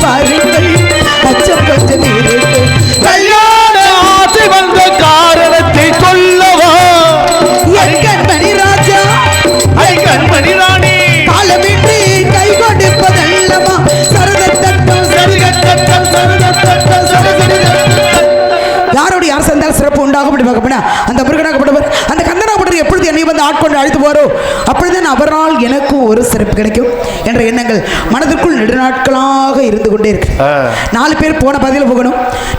பாருங்கள். பாருங்கள் சிறப்பு உண்டாகும் அப்படி அந்த முருகனாகப்பட்டவர் எப்பொழுது என்னை வந்து ஆட்கொண்டு அழைத்து போறோ அப்பொழுது அவரால் எனக்கும் ஒரு சிறப்பு கிடைக்கும். என்ற எண்ணங்கள் மனதிற்குள் நெடுநாட்களாக இருந்து கொண்டே இருக்கு. நாலு பேர் போன பாதையில் போகணும்.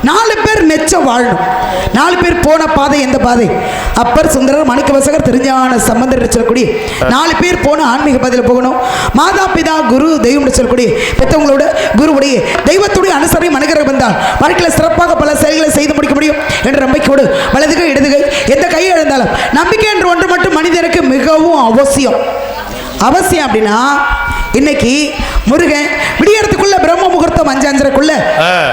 நாலு பேர் மெச்சம் வாழணும். நாலு பேர் போன பாதை எந்த பாதை? அப்பர் சுந்தரர் மணிக்க வசகர் தெரிஞ்சான சம்பந்தர் சொல்லக்கூடிய நாலு பேர் போன ஆன்மீக பாதையில் போகணும். மாதா பிதா குரு தெய்வம் சொல்லக்கூடிய பெற்றவங்களோட குருவுடைய தெய்வத்துடைய அனுசரணை மனுகிற வந்தால் வாழ்க்கையில் சிறப்பாக பல செயல்களை செய்து முடிக்க முடியும் என்ற நம்பிக்கையோடு வலதுகை இடதுகை எந்த கையை எழுந்தாலும் நம்பிக்கை என்ற ஒன்று மட்டும் மனிதனுக்கு மிகவும் அவசியம். அவசியம் அப்படின்னா இன்னைக்கு முருகன் விடியறதுக்குள்ள பிரம்ம முகூர்த்தம் அஞ்சு அஞ்சரைக்குள்ள.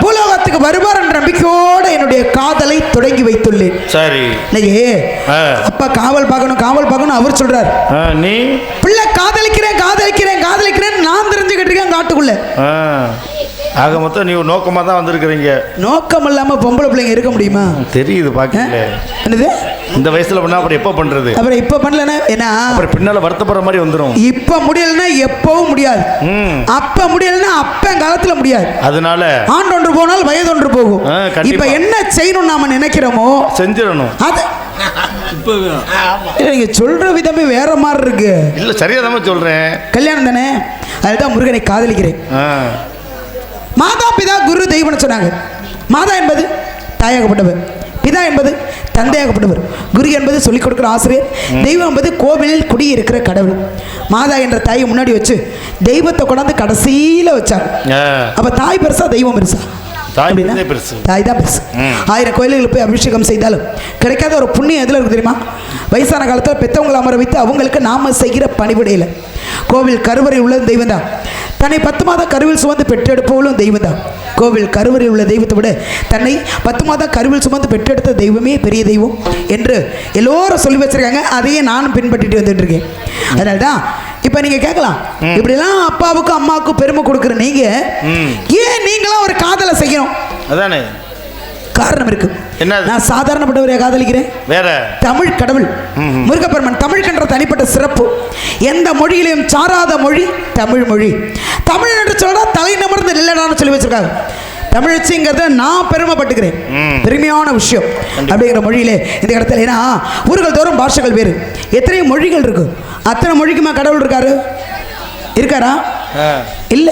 பூலோகத்துக்கு வருவார் என்ற நம்பிக்கையோடு என்னுடைய காதலை தொடங்கி வைத்துள்ளேன் சரி ஆ. அப்பா காவல் பார்க்கணும் காவல் பார்க்கணும் அவர் சொல்றார் நீ பிள்ளை காதலிக்கிறேன் காதலிக்கிறேன் காதலிக்கிறேன் நான் தெரிஞ்சுக்கிட்டு இருக்கேன் காட்டுக்குள்ள. ஆக மொத்தம் நீ நோக்கமாக தான் வந்திருக்கிறீங்க. நோக்கம் இல்லாம பொம்பளை பிள்ளைங்க இருக்க முடியுமா? தெரியுது ஆ? பாக்கல என்னது? இந்த வயசுல பண்ணா அப்புறம் எப்போ பண்றது? அப்புறம் இப்ப பண்ணலன்னா ஏன்னா அப்புறம் பின்னால வருத்தப்படுற மாதிரி வந்துடும் இப்ப முடியலன்னா எப்பவும் முடியாது. அப்ப முடியலன்னா அப்ப காலத்துல முடியாது. அதனால ஆண்டொன்று போனால் வயதொன்று போகும். ஆ, கண்டிப்பா. இப்ப என்ன செய்யணும் நாம நினைக்கிறோமோ செஞ்சிடணும். அது நீங்க சொல்ற விதமே வேற மாதிரி இருக்கு. இல்ல சரியா தான் சொல்றேன். கல்யாணம் தானே? அதுதான் முருகனை காதலிக்கிறேன். ஆ. மாதா பிதா குரு தெய்வம்னு சொன்னாங்க. மாதா என்பது தாயாகப்பட்டவர். பிதா என்பது தந்தையாகப்பட்டவர். குரு என்பது சொல்லிக் கொடுக்குற ஆசிரியர். தெய்வம் என்பது கோவிலில் குடியிருக்கிற கடவுள். மாதா என்ற தாயை முன்னாடி வச்சு தெய்வத்தை கொண்டாந்து கடைசியில் வச்சாங்க. அப்ப தாய் பெருசா தெய்வம் பெருசா? தாய் தான் பெருசு. ஆயிரம் கோயில்களுக்கு போய் அபிஷேகம் செய்தாலும் கிடைக்காத ஒரு புண்ணியம் எதில் இருக்கு தெரியுமா? வயசான காலத்தில் பெற்றவங்களை அமர வைத்து அவங்களுக்கு நாம செய்கிற பணிவிடையில். கோவில் கருவறை உள்ள தெய்வம் தான் தன்னை பத்து மாதம் கருவில் சுமந்து பெற்றெடுப்பவளும் தெய்வம் தான் கோவில் கருவறையில் உள்ள தெய்வத்தை விட தன்னை பத்து மாதம் கருவில் சுமந்து பெற்றெடுத்த தெய்வமே பெரிய தெய்வம் என்று எல்லோரும் சொல்லி வச்சிருக்காங்க. அதையே நானும் பின்பற்றிட்டு வந்துட்டு இருக்கேன் அதனால தான் இப்போ நீங்கள் கேட்கலாம். இப்படிலாம் அப்பாவுக்கும் அம்மாவுக்கும் பெருமை கொடுக்குற நீங்கள். ஏன் நீங்களாம் ஒரு காதலை செய்யணும்? அதானே? காரணம் இருக்கு. என்னது? நான் சாதாரணப்பட்டவரை காதலிக்கிறேன். வேற? தமிழ் கடவுள். முருகப்பெருமன் தமிழ் என்ற தனிப்பட்ட சிறப்பு. எந்த மொழியிலையும் சாராத மொழி தமிழ் மொழி. தமிழ் என்று சொல்றா தலை நிமிர்ந்து நில்லடான்னு சொல்லி வச்சிருக்காங்க தமிழச்சிங்கிறத நான் பெருமைப்பட்டுக்கிறேன். பெருமையான விஷயம் அப்படிங்கிற மொழியிலே இந்த இடத்துல. ஏன்னா ஊர்கள் தோறும் பாஷைகள் வேறு. எத்தனை மொழிகள் இருக்கு? அத்தனை மொழிக்குமா கடவுள் இருக்காரு? இருக்காரா. இல்ல.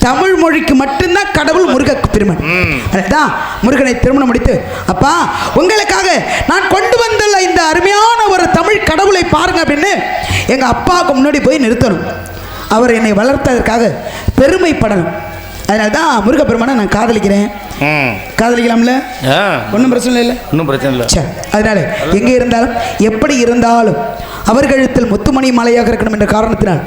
தமிழ் மொழிக்கு மட்டும்தான் கடவுள் முருக பெருமன் ம். அதுதான் முருகனை திருமணம் முடித்து அப்பா உங்களுக்காக நான் கொண்டு வந்துள்ள இந்த அருமையான ஒரு தமிழ் கடவுளை பாருங்க அப்படின்னு எங்க அப்பாவுக்கு முன்னாடி போய் நிறுத்தணும். அவர் என்னை வளர்த்ததற்காக பெருமைப்படணும். அதனால தான் முருகப்பெருமானை நான் காதலிக்கிறேன். காதலிக்கலாம்ல? ஒன்றும் பிரச்சனை இல்லை ஒன்றும் பிரச்சனை இல்லை. அதனால எங்கே இருந்தாலும் எப்படி இருந்தாலும் அவர் கழுத்தில் முத்துமணி மாலையாக இருக்கணும் என்ற காரணத்தினால்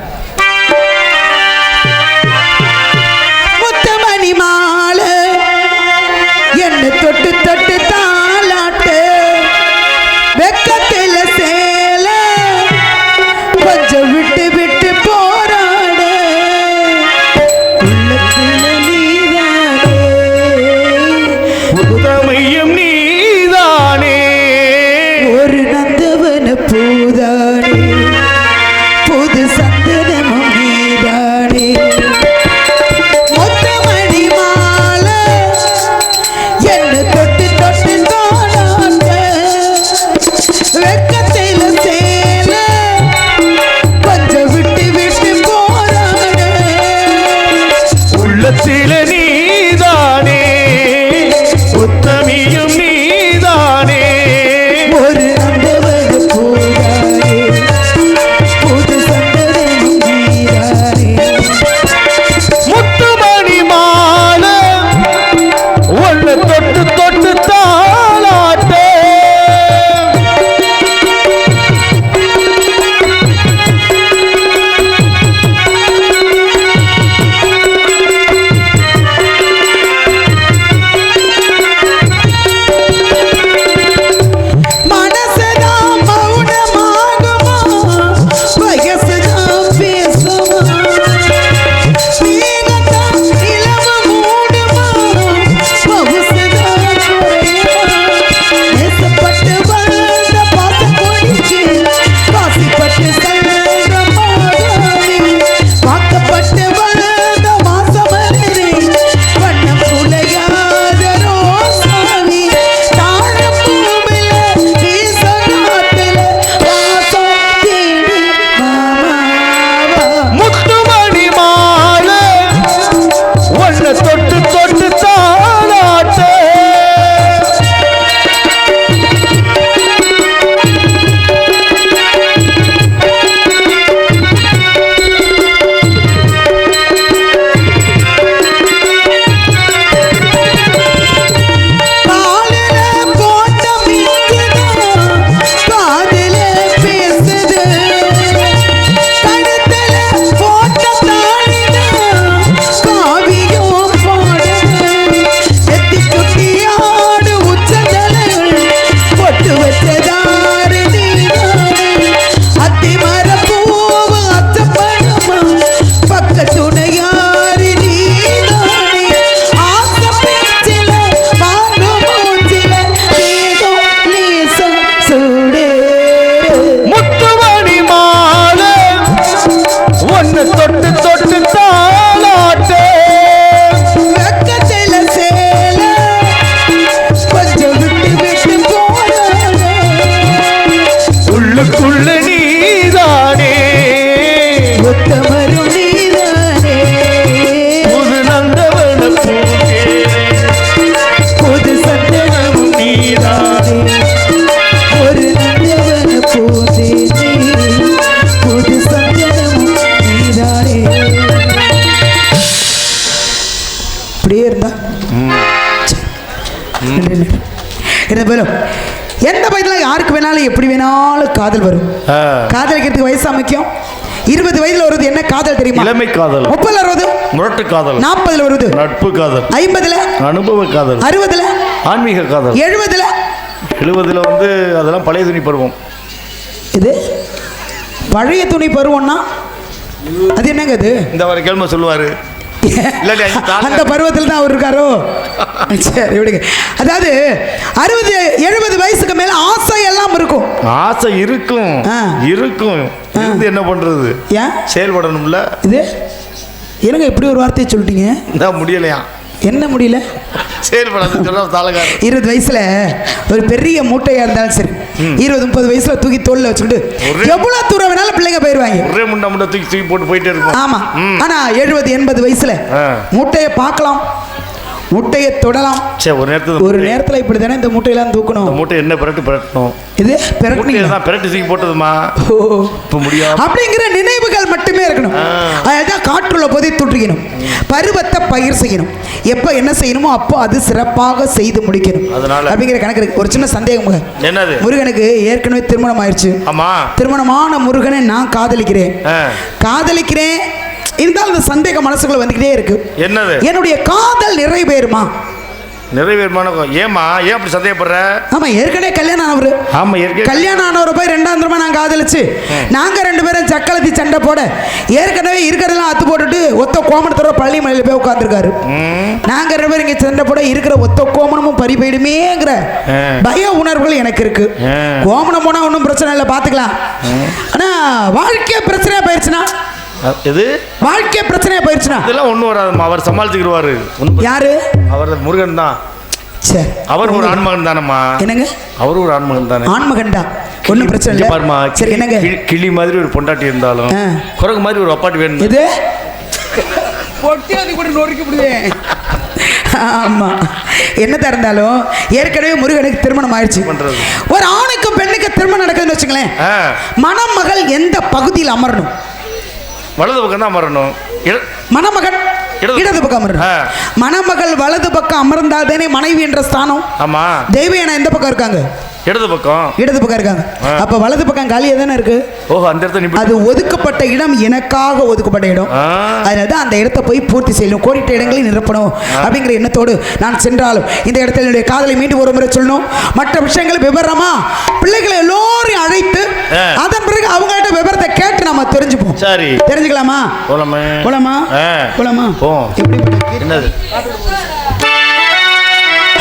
முக்கியம் இருபது வயதுல வருது என்ன காதல் தெரியுமா? இளமை காதல். முப்பதுல வருது முரட்டு காதல். நாற்பதுல வருது நட்பு காதல். ஐம்பதுல? அனுபவ காதல். அறுபதுல? ஆன்மீக காதல். எழுபதுல? எழுபதுல வந்து அதெல்லாம் பழைய துணி பருவம். இது? பழைய துணி பருவம்னா அது என்னங்க இது? இந்த வரை கேள்வி சொல்லுவாரு. அந்த பருவத்தில் தான் அவர் இருக்காரோ? சரி விடுங்க. அதாவது அறுபது எழுபது வயசுக்கு மேல ஆசை எல்லாம் இருக்கும். ஆசை இருக்கும். இருக்கும். இருந்து என்ன பண்றது? ஏன்? செயல்படணும்ல. இது? என்னங்க இப்படி ஒரு வார்த்தையை சொல்லிட்டீங்க? முடியலையா? என்ன முடியல? தாளகாரன் இருபது வயசுல ஒரு பெரிய மூட்டையா இருந்தாலும் சரி. இருபது முப்பது வயசுல தூக்கி தோல்ல வச்சுக்கிட்டு ஒரே- எவ்வளவு தூரம் வேணாலும் பிள்ளைங்க போயிருவாங்க. ஒரே முண்டை முண்டை தூக்கி தூக்கி போட்டு போயிட்டே இருக்கும் ஆமா. ஆனா எழுபது எண்பது வயசுல. மூட்டையை பார்க்கலாம். மூட்டையை தொடலாம். சரி ஒரு நேரத்துல ஒரு நேரத்துல இப்படி தானே இந்த மூட்டையெல்லாம் தூக்கணும்? மூட்டை என்ன பிரட்டு பிரட்டணும்? இது தான் பிரட்டு தூக்கி போட்டதுமா? ஓ. இப்ப முடியாது. அப்படிங்கிற நினைவுகள் மட்டுமே இருக்கணும். அதுதான் காற்றுள்ள போதே தூற்றுக்கணும். பருவத்தை பயிர் செய்யணும். எப்போ என்ன செய்யணுமோ அப்போ அது சிறப்பாக செய்து முடிக்கணும். அதனால? அப்படிங்கிற கணக்கு ஒரு சின்ன சந்தேகம். என்னது? முருகனுக்கு ஏற்கனவே திருமணம் ஆயிடுச்சு ஆமா. திருமணமான முருகனை நான் காதலிக்கிறேன். காதலிக்கிறேன் இருந்தாலும் அந்த சந்தேகம் மனசுக்குள்ள வந்துக்கிட்டே இருக்கு. என்னது? என்னுடைய காதல் நிறைவேறுமா? நிறைவேறுமான ஏமா ஏன் அப்படி சந்தேகப்படுற? ஆமா ஏற்கனவே கல்யாணம் ஆனவரு ஆமா ஏற்கனவே கல்யாணம் ஆனவரை போய் ரெண்டாம் தரமா நான் காதலிச்சு. நாங்க ரெண்டு பேரும் சக்களத்தி சண்டை போட ஏற்கனவே இருக்கிறதெல்லாம் அத்து போட்டுட்டு ஒத்த கோமணத்தோட பள்ளி மலையில போய் உட்காந்துருக்காரு. நாங்க ரெண்டு பேரும் இங்க சண்டை போட இருக்கிற ஒத்த கோமணமும் பறி போயிடுமேங்கிற. பய உணர்வுகள் எனக்கு இருக்கு. கோமணம் போனா ஒன்றும் பிரச்சனை இல்லை பாத்துக்கலாம். ஆனா வாழ்க்கை பிரச்சனையா போயிருச்சுன்னா அ- எது? வாழ்க்கை பிரச்சனையா போயிருச்சுன்னா இதெல்லாம் ஒண்ணும் வராதும்மா அவர் சமாளிச்சுக்கிடுவாரு. யாரு? அவர் முருகன் தான். சரி அவர் ஒரு ஆண்மகன் தானம்மா. என்னங்க? அவர் ஒரு ஆண்மகன் தானே. ஆண்மகன்டா? ஒன்றும் பிரச்சனை இல்லை. பாரும்மா சரி என்னங்க? கிளி- மாதிரி ஒரு பொண்டாட்டி இருந்தாலும். குரங்கு மாதிரி ஒரு அப்பாட்டி வேணும். இது பொட்டி அது கூட நொறுக்கப்படுது ஆமா. என்னதா இருந்தாலும் ஏற்கனவே முருகனுக்கு திருமணம் ஆயிடுச்சு. பண்றது? ஒரு ஆணுக்கும் பெண்ணுக்கு திருமணம் நடக்குதுன்னு வச்சுங்களேன். மணமகள் எந்த பகுதியில் அமரணும்? வலது பக்கம் தான் மரணும் இட- மணமகன் இடது- பக்கம் அமரணும். மணமகள் வலது பக்கம் அமர்ந்தாதானே மனைவி என்ற ஸ்தானம்? ஆமா. தெய்வயானா எந்த பக்கம் இருக்காங்க? இடது பக்கம். இடது பக்கம் இருக்காங்க. அப்ப வலது பக்கம் காலியா தானே இருக்கு? ஓஹோ அந்த இடத்த நிப்பி அது ஒதுக்கப்பட்ட இடம் எனக்காக ஒதுக்கப்பட்ட இடம். அதனால தான் அந்த இடத்தை போய் பூர்த்தி செய்யணும். கோடிட்ட இடங்களை நிரப்பணும் அப்படிங்கிற எண்ணத்தோடு நான் சென்றாலும் இந்த இடத்துல என்னுடைய காதலை மீண்டும் ஒரு முறை சொல்லணும். மற்ற விஷயங்களை விவரமா பிள்ளைகளை எல்லோரையும் அழைத்து. அதன் பிறகு அவங்கள்ட்ட விவரத்தை கேட்டு நம்ம தெரிஞ்சுப்போம். சரி. தெரிஞ்சுக்கலாமா? போலாமே. போலாமா. போலாமா? போவோம். எப்படி? என்னது?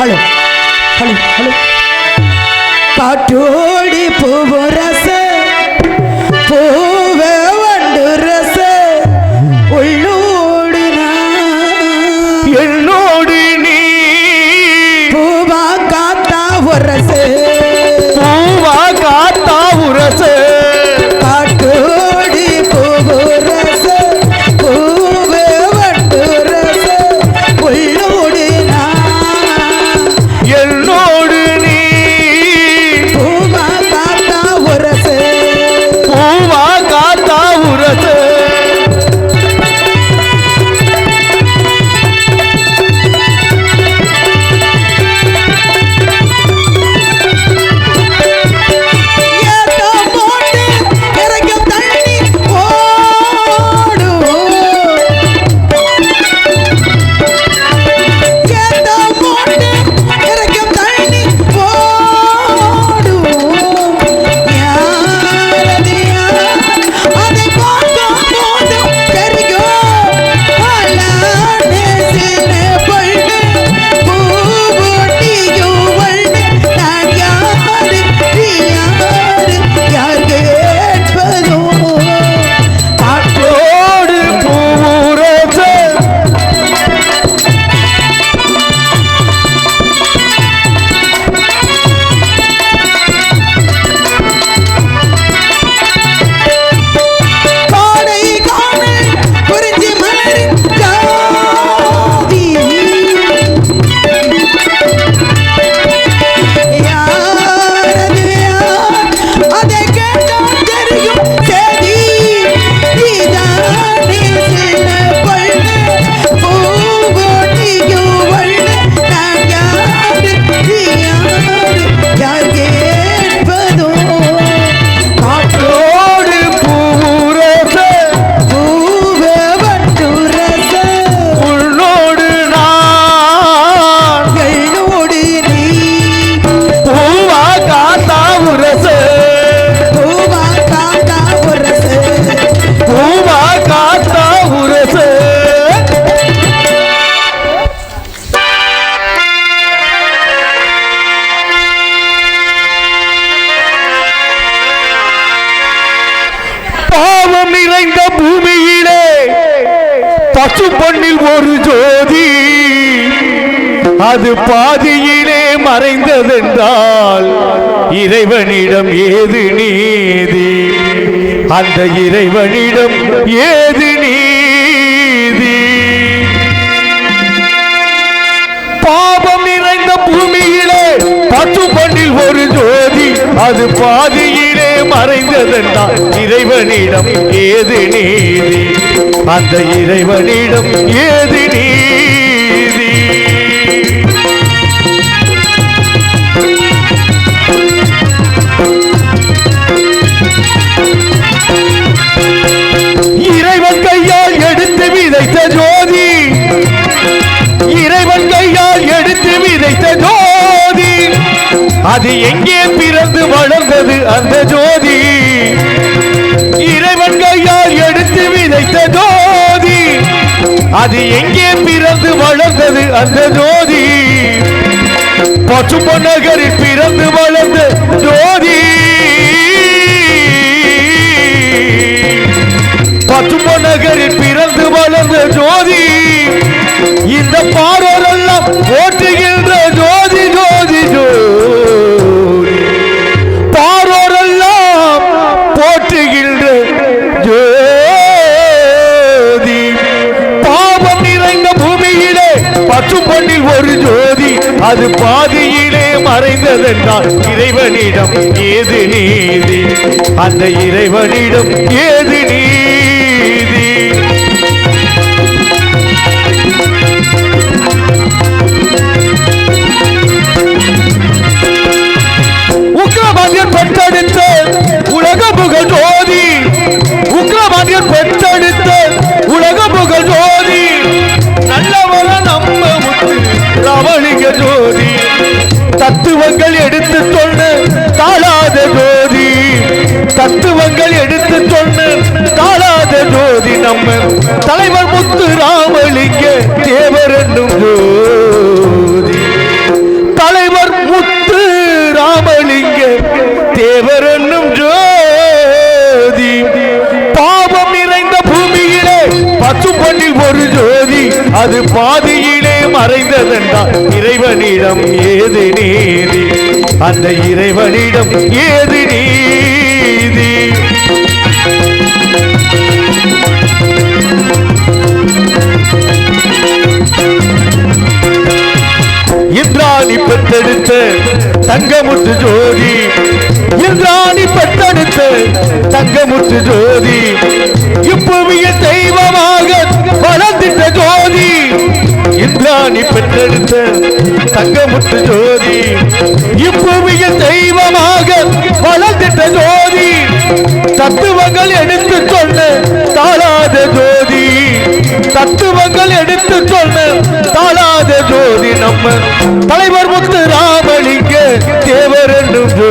ஹலோ. ஹலோ. ஹலோ. காட்டோடி பூவரச போ அது பாதியிலே மறைந்ததென்றால் இறைவனிடம் ஏது நீதி? அந்த இறைவனிடம் ஏது நீதி? பாபம் நிறைந்த பூமியிலே பத்து பண்டில் ஒரு ஜோதி அது பாதியிலே மறைந்ததென்றால் இறைவனிடம் ஏது நீதி? அந்த இறைவனிடம் ஏது நீதி? அது எங்கே பிறந்து வளர்ந்தது அந்த ஜோதி? இறைவன் கையால் எடுத்து விதைத்த ஜோதி. அது எங்கே பிறந்து வளர்ந்தது அந்த ஜோதி? பசும நகரில் பிறந்து வளர்ந்த ஜோதி. பசும நகரில் பிறந்து வளர்ந்த ஜோதி. இந்த பார் பத்து பண்ணில் ஒரு ஜோதி. அது பாதியிலே மறைந்ததென்றால் இறைவனிடம் ஏது நீதி? அந்த இறைவனிடம் ஏது நீதி? தத்துவங்கள் எடுத்து சொன்ன தாளாத ஜோதி. தத்துவங்கள் எடுத்து சொன்ன தாளாத ஜோதி நம்ம. தலைவர் முத்து ராமலிங்க தேவர் என்னும் ஜோதி. தலைவர் முத்து ராமலிங்க தேவர் என்னும் ஜோதி. பாவம் நிறைந்த பூமியிலே பத்து ஒரு ஜோதி. அது பாதியிலே மறைந்ததென்றால் இறைவனிடம் ஏது நீதி? அந்த இறைவனிடம் ஏது நீதி? இந்திராணி பெற்றெடுத்த தங்கமுத்து ஜோதி. இந்திராணி பெற்றெடுத்த தங்கமுத்து ஜோதி. இப்புவிய தெய்வமாக வளர்ந்திட்ட ஜோதி. இந்திராணி பெற்றெடுத்த தங்கமுத்து ஜோதி இப்புவிய தெய்வமாக வளர்ந்திட்ட ஜோதி தத்துவங்கள் எடுத்து சொன்ன தாளாத ஜோதி தத்துவங்கள் எடுத்து சொன்ன தாளாத ஜோதி. நம்ம தலைவர் முத்து ராமலிங்க தேவர் என்று போ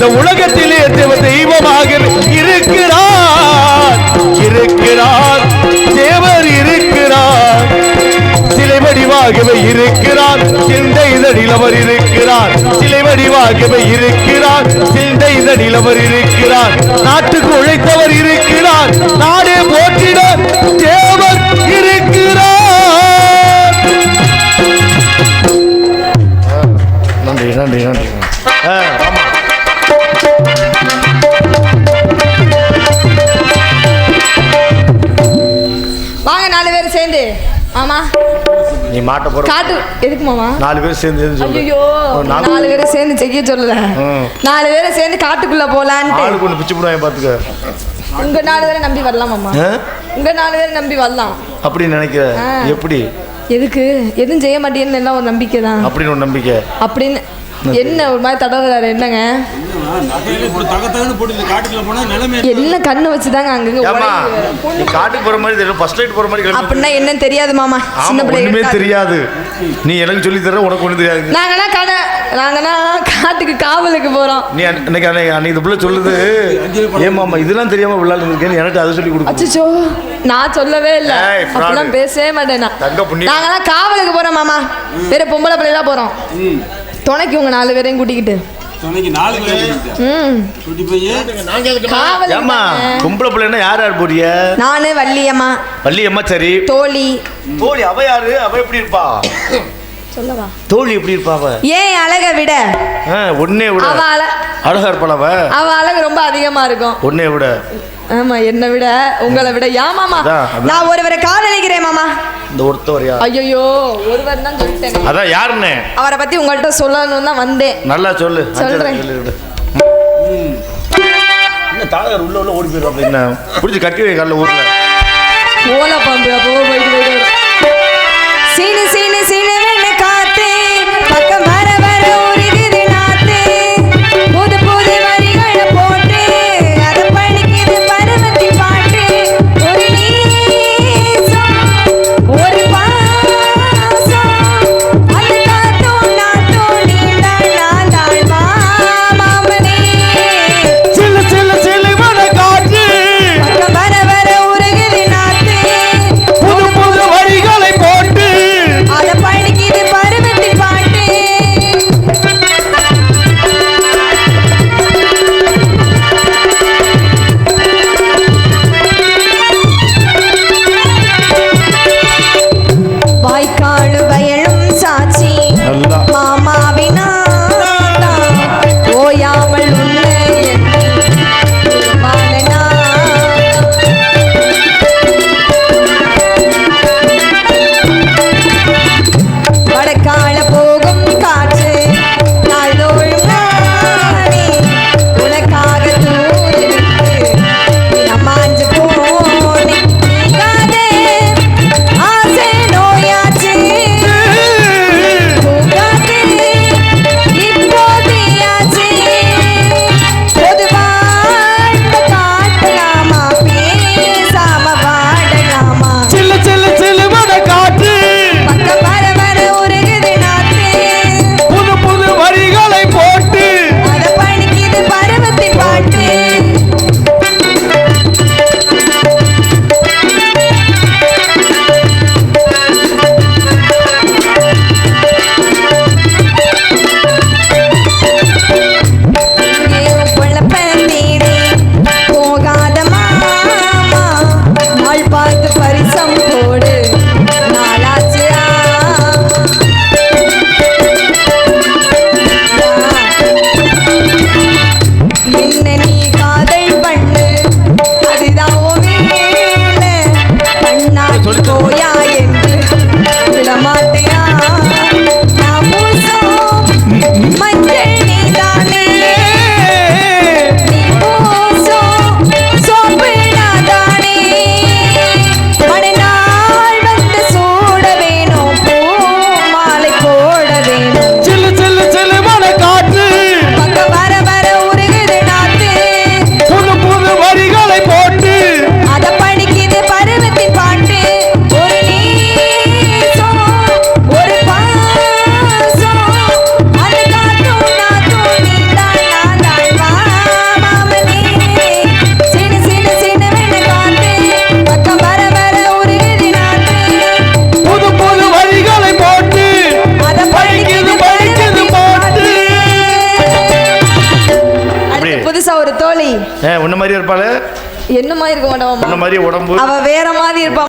இந்த உலகத்திலே தெய்வமாக இருக்கிறார். இருக்கிறார். தேவர் இருக்கிறார். சிலை வடிவாகவே இருக்கிறார். சிந்தை இதழில் அவர் இருக்கிறார். சிலை வடிவாகவே இருக்கிறார். சிந்தை இதழில் அவர் இருக்கிறார். நாட்டுக்கு உழைத்தவர் இருக்கிறார். நாடே போற்றிட தேவர் இருக்கிறார். நன்றி நன்றி நன்றி. மாமா. நீ மாட்ட போற காட்டு. எதுக்கு மாமா? நாலு பேர் சேர்ந்து ஐயோ நாலு பேரை சேர்ந்து செய்ய சொல்லல. நாலு பேரை சேர்ந்து காட்டுக்குள்ள போலான்ட்டு. ஆளுக்கு ஒன்று பிச்சு போடுவாங்க பார்த்துக்க உங்க நாலு பேரை நம்பி வரலாம் மாமா? உங்க நாலு பேரை நம்பி வரலாம். அப்படி நினைக்கிற. எப்படி? எதுக்கு? எதுவும் செய்ய மாட்டேன்னு எல்லாம் ஒரு நம்பிக்கை தான் அப்படின்னு ஒரு நம்பிக்கை. அப்படின்னு என்ன ஒரு மாதிரி தடவுறாரு என்னங்க? எல்லாம் கண்ணு வச்சுதாங்க அங்கங்க வேற. நீ காட்டுக்கு போற மாதிரி தெரியும் ஃபர்ஸ்ட் லைட் போற மாதிரி அப்படின்னா என்னன்னு தெரியாது மாமா. சின்ன ஒண்ணுமே பிள்ளை தெரியாது. நீ எனக்கு சொல்லி தர உனக்கு ஒண்ணு தெரியாது. நாங்கன்னா கடை நாங்கன்னா காட்டுக்கு காவலுக்கு போறோம். நீ அன்னை- அன்னைக்கு அன்னைக்கு இந்த பிள்ளை சொல்லுது. ஏமாமா இதெல்லாம் தெரியாம விளையாடு இருக்கேன்னு எனக்கு அதை சொல்லி கொடுக்கும் அச்சோ நான் சொல்லவே இல்ல. அப்படிலாம் பேசவே மாட்டேன் நான். நாங்கெல்லாம் காவலுக்கு போறோம் மாமா. வேற பொம்பளை பிள்ளைலாம் போறோம். துணைக்கு உங்க நாலு பேரையும் கூட்டிக்கிட்டு. பொம்பளை பிள்ளைன்னா யார் யார் போறிய நானு வள்ளியம்மா. வள்ளி அம்மா சரி. தோழி. தோழி அவ யாரு? அவ எப்படி இருப்பா? சொல்லவா? தோழி எப்படி இருப்பா அவ? ஏன் அழக விட? ஒன்னே விட. அவ அழ அழகா இருப்பாள் அவ? அவ அழகு ரொம்ப அதிகமா இருக்கும். ஒன்னே விட. ஆமா என்னை விட உங்களை விட. ஏன் மாமா. நான் ஒருவரை காதலிக்கிறேன் மாமா. இந்த ஒருத்தவர் யார்? ஐயோ ஒருவர் தான் சொல்லிட்டேன். அதான் யாருன்னு? அவரை பத்தி உங்கள்கிட்ட சொல்லணும்னு தான் வந்தேன். நல்லா சொல்லு சொல்றேன். என்ன தாளகர் உள்ள உள்ள ஓடி போயிடும் அப்படின்னா பிடிச்சி கட்டி வை காலைல ஊர்ல. ஓலை பாம்பு அப்போ போயிட்டு போயிட்டு. சீனு சீனு. என்ன மாதிரி இருக்க மாட்டான் மாதிரி உடம்பு? அவ வேற மாதிரி இருப்பா